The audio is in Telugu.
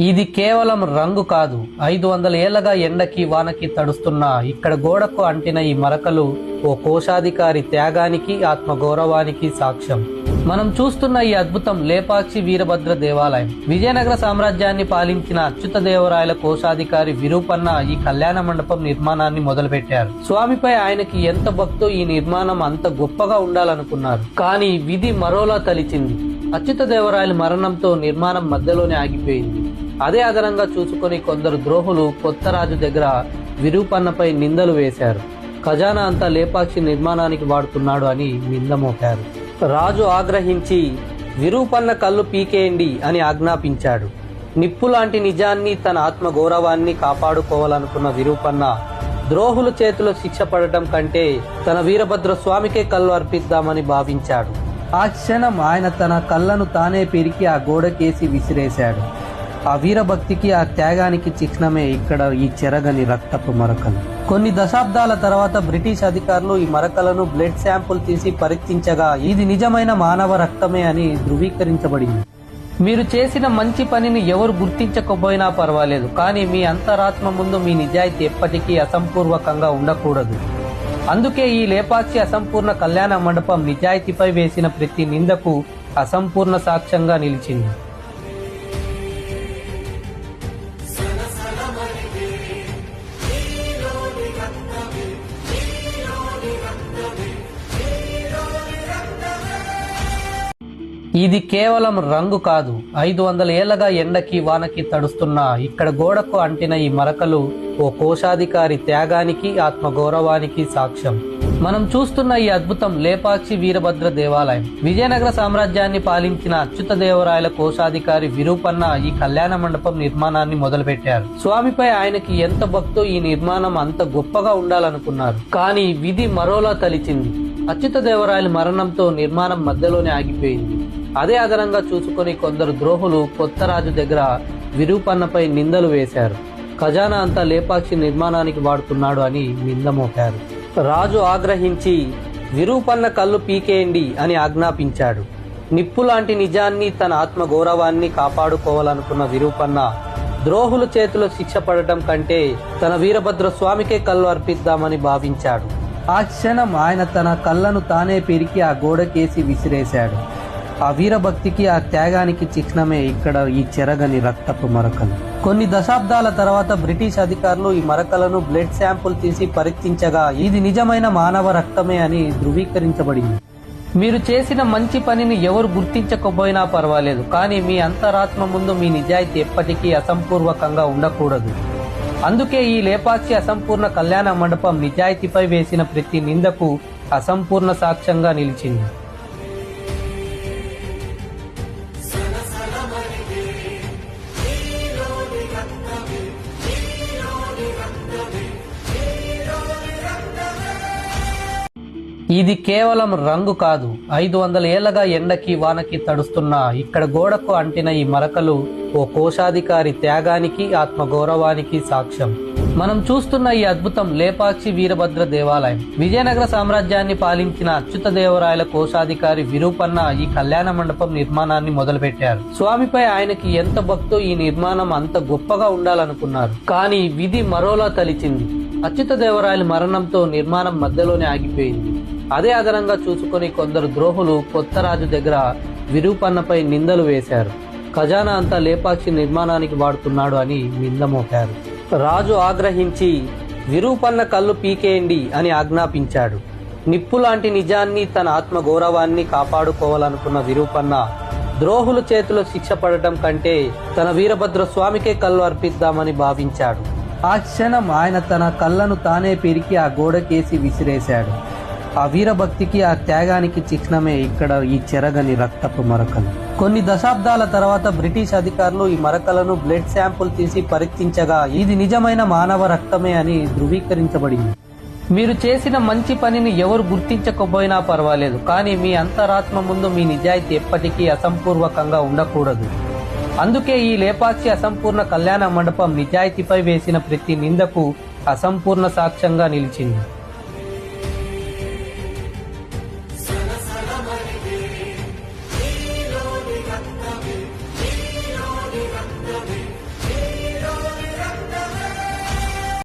ఇది కేవలం రంగు కాదు. ఐదు వందల ఏళ్ళగా ఎండకి వానకి తడుస్తున్న ఇక్కడ గోడకు అంటిన ఈ మరకలు ఓ కోశాధికారి త్యాగానికి ఆత్మగౌరవానికి సాక్ష్యం. మనం చూస్తున్న ఈ అద్భుతం లేపాక్షి వీరభద్ర దేవాలయం. విజయనగర సామ్రాజ్యాన్ని పాలించిన అచ్యుత దేవరాయల కోశాధికారి విరూపన్న ఈ కళ్యాణ మండపం నిర్మాణాన్ని మొదలుపెట్టారు. స్వామిపై ఆయనకి ఎంత భక్తో ఈ నిర్మాణం అంత గొప్పగా ఉండాలనుకున్నారు. కానీ విధి మరోలా తలిచింది. అచ్యుత దేవరాయల మరణంతో నిర్మాణం మధ్యలోనే ఆగిపోయింది. అదే అదనంగా చూసుకొని కొందరు ద్రోహులు కొత్త రాజు దగ్గర విరూపన్నపై నిందలు వేశారు. ఖజానా అంతా లేపాక్షి నిర్మాణానికి వాడుతున్నాడు అని నింద మోపారు. రాజు ఆగ్రహించి విరూపన్న కళ్ళు పీకేయండి అని ఆజ్ఞాపించాడు. నిప్పు లాంటి నిజాన్ని తన ఆత్మ గౌరవాన్ని కాపాడుకోవాలనుకున్న విరూపన్న ద్రోహుల చేతిలో శిక్ష పడటం కంటే తన వీరభద్ర స్వామికే కళ్ళు అర్పిద్దామని భావించాడు. ఆ క్షణం ఆయన తన కళ్ళను తానే పెరికి ఆ గోడకేసి విసిరేశాడు. ఆ వీరభక్తికి ఆ త్యాగానికి చిహ్నమే ఇక్కడ ఈ చెరగని రక్తపు మరకలు. కొన్ని దశాబ్దాల తర్వాత బ్రిటిష్ అధికారులు ఈ మరకలను బ్లడ్ శాంపుల్ తీసి పరీక్షించగా ఇది నిజమైన మానవ రక్తమే అని ధృవీకరించబడింది. మీరు చేసిన మంచి పనిని ఎవరు గుర్తించకపోయినా పర్వాలేదు కానీ మీ అంతరాత్మ ముందు మీ నిజాయితీ ఎప్పటికీ అసంపూర్వకంగా ఉండకూడదు. అందుకే ఈ లేపాక్షి అసంపూర్ణ కళ్యాణ మండపం నిజాయితీపై వేసిన ప్రతి నిందకు అసంపూర్ణ సాక్ష్యంగా నిలిచింది. ఇది కేవలం రంగు కాదు. ఐదు వందల ఏళ్ళగా ఎండకి వానకి తడుస్తున్న ఇక్కడ గోడకు అంటిన ఈ మరకలు ఓ కోశాధికారి త్యాగానికి ఆత్మగౌరవానికి సాక్ష్యం. మనం చూస్తున్న ఈ అద్భుతం లేపాక్షి వీరభద్ర దేవాలయం. విజయనగర సామ్రాజ్యాన్ని పాలించిన అచ్యుత దేవరాయల కోశాధికారి విరూపన్న ఈ కళ్యాణ మండపం నిర్మాణాన్ని మొదలుపెట్టారు. స్వామిపై ఆయనకి ఎంత భక్తో ఈ నిర్మాణం అంత గొప్పగా ఉండాలనుకున్నారు. కానీ విధి మరోలా తలిచింది. అచ్యుత దేవరాయల మరణంతో నిర్మాణం మధ్యలోనే ఆగిపోయింది. అదే అదనంగా చూసుకొని కొందరు ద్రోహులు కొత్త రాజు దగ్గర విరూపన్నపై నిందలు వేశారు. ఖజానా అంతా లేపాక్షి నిర్మాణానికి వాడుతున్నాడు అని నింద మోపారు. రాజు ఆగ్రహించి విరూపన్న కళ్ళు పీకేయండి అని ఆజ్ఞాపించాడు. నిప్పు లాంటి నిజాన్ని తన ఆత్మ గౌరవాన్ని కాపాడుకోవాలనుకున్న విరూపన్న ద్రోహుల చేతిలో శిక్ష పడటం కంటే తన వీరభద్ర స్వామికే కళ్ళు అర్పిద్దామని భావించాడు. ఆ క్షణం ఆయన తన కళ్ళను తానే పెరికి ఆ గోడకేసి విసిరేశాడు. ఆ వీరభక్తికి ఆ త్యాగానికి చిహ్నమే ఇక్కడ ఈ చెరగని రక్తపు మరకలు. కొన్ని దశాబ్దాల తర్వాత బ్రిటిష్ అధికారులు ఈ మరకలను బ్లడ్ శాంపుల్ తీసి పరీక్షించగా ఇది నిజమైన మానవ రక్తమే అని ధృవీకరించబడింది. మీరు చేసిన మంచి పనిని ఎవరు గుర్తించకపోయినా పర్వాలేదు కానీ మీ అంతరాత్మ ముందు మీ నిజాయితీ ఎప్పటికీ అసంపూర్వకంగా ఉండకూడదు. అందుకే ఈ లేపాక్షి అసంపూర్ణ కళ్యాణ మండపం నిజాయితీపై వేసిన ప్రతి నిందకు అసంపూర్ణ సాక్ష్యంగా నిలిచింది. ఇది కేవలం రంగు కాదు. ఐదు వందల ఏళ్ళగా ఎండకి వానకి తడుస్తున్న ఇక్కడ గోడకు అంటిన ఈ మరకలు ఓ కోశాధికారి త్యాగానికి ఆత్మగౌరవానికి సాక్ష్యం. మనం చూస్తున్న ఈ అద్భుతం లేపాక్షి వీరభద్ర దేవాలయం. విజయనగర సామ్రాజ్యాన్ని పాలించిన అచ్యుత దేవరాయల కోశాధికారి విరూపన్న ఈ కళ్యాణ మండపం నిర్మాణాన్ని మొదలుపెట్టారు. స్వామిపై ఆయనకి ఎంత భక్తో ఈ నిర్మాణం అంత గొప్పగా ఉండాలనుకున్నారు. కానీ విధి మరోలా తలిచింది. అచ్యుత దేవరాయల మరణంతో నిర్మాణం మధ్యలోనే ఆగిపోయింది. అదే అదనంగా చూసుకొని కొందరు ద్రోహులు కొత్త రాజు దగ్గర విరూపన్నపై నిందలు వేశారు. ఖజానా అంతా లేపాక్షి నిర్మాణానికి వాడుతున్నాడు అని నింద మోపారు. రాజు ఆగ్రహించి విరూపన్న కళ్ళు పీకేయండి అని ఆజ్ఞాపించాడు. నిప్పు లాంటి నిజాన్ని తన ఆత్మ గౌరవాన్ని కాపాడుకోవాలనుకున్న విరూపన్న ద్రోహుల చేతిలో శిక్ష పడటం కంటే తన వీరభద్ర స్వామికే కళ్ళు అర్పిద్దామని భావించాడు. ఆ క్షణం ఆయన తన కళ్ళను తానే పెరికి ఆ గోడకేసి విసిరేశాడు. ఆ వీరభక్తికి ఆ త్యాగానికి చిహ్నమే ఇక్కడ ఈ చెరగని రక్తపు మరకలు. కొన్ని దశాబ్దాల తర్వాత బ్రిటిష్ అధికారులు ఈ మరకలను బ్లడ్ శాంపుల్ తీసి పరీక్షించగా ఇది నిజమైన మానవ రక్తమే అని ధృవీకరించబడింది. మీరు చేసిన మంచి పనిని ఎవరు గుర్తించకపోయినా పర్వాలేదు కానీ మీ అంతరాత్మ ముందు మీ నిజాయితీ ఎప్పటికీ అసంపూర్వకంగా ఉండకూడదు. అందుకే ఈ లేపాక్షి అసంపూర్ణ కళ్యాణ మండపం నిజాయితీపై వేసిన ప్రతి నిందకు అసంపూర్ణ సాక్ష్యంగా నిలిచింది.